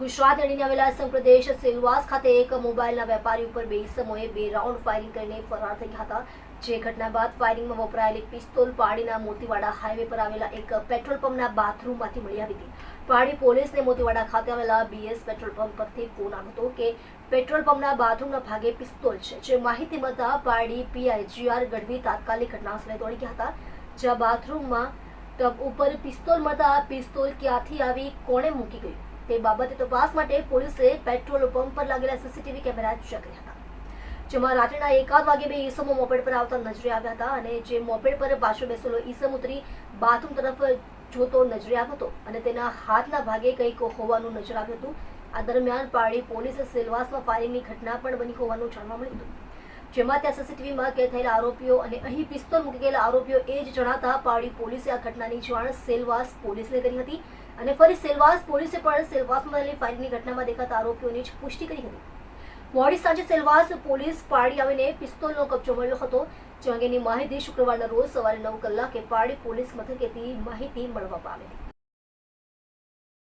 ગુજરાત અડીને આવેલા સંપ્રદેશ સેલવાસ ખાતે એક મોબાઈલના વેપારી ઉપર બે સમયે બે રાઉન્ડ ફાયરિંગ કરીને ફરાર થઈ હતા. જે ઘટના બાદ ફાયરિંગમાં વપરાયેલી પિસ્તોલ પાડીના મોતીવાડા હાઈવે પર આવેલા એક પેટ્રોલ પંપના બાથરૂમમાંથી મળી આવી હતી. પાડી પોલીસને મોતીવાડા ખાતે આવેલા બીએસ પેટ્રોલ પંપ પરથી ફોન આવ્યો હતો કે પેટ્રોલ પંપના બાથરૂમના ભાગે પિસ્તોલ છે. જે માહિતી મળતા પાડી પીઆઈ જીઆર ગઢવી તાત્કાલિક ઘટનાસ્થળે દોડી ગયા હતા. જ્યાં બાથરૂમમાં ઉપર પિસ્તોલ મળતા પિસ્તોલ ક્યાંથી આવી, કોણે મૂકી ગયું? તે બાબતે તપાસ માટે પોલીસે પેટ્રોલ પંપ પર લાગેલા સીસીટીવી કેમેરા ચેક કર્યા હતા. જેમાં રાત્રિના એકાદ વાગે બે ઈસમો મોપેડ પર આવતા નજરે આવ્યા હતા અને જે મોપેડ પર પાછો બેસેલો ઈસમ ઉતરી બાથરૂમ તરફ જોતો નજરે આવ્યો હતો અને તેના હાથના ભાગે કંઈક હોવાનું નજર આવ્યું હતું. આ દરમિયાન પાડી પોલીસે સેલવાસમાં ફાયરિંગની ઘટના પણ બની હોવાનું જાણવા મળ્યું હતું. જેમાં ત્યાં સીસીટીવીમાં કેદ થયેલા આરોપીઓ અને અહીં પિસ્તોલ મૂકી ગયેલા આરોપીઓ એ જ જણાતા પાડી પોલીસે આ ઘટનાની જાણ સેલવાસ પોલીસને કરી હતી અને ફરી સેલવાસ પોલીસે પણ સેલવાસમાં થયેલી ફાયરિંગની ઘટનામાં દેખાતા આરોપીઓની જ પુષ્ટિ કરી હતી. મોડી સાંજે સેલવાસ પોલીસ પાડી આવીને પિસ્તોલનો કબજો મળ્યો હતો, જે અંગેની માહિતી શુક્રવારના રોજ સવારે નવ કલાકે પાડી પોલીસ મથકેથી માહિતી મળવા પામેલી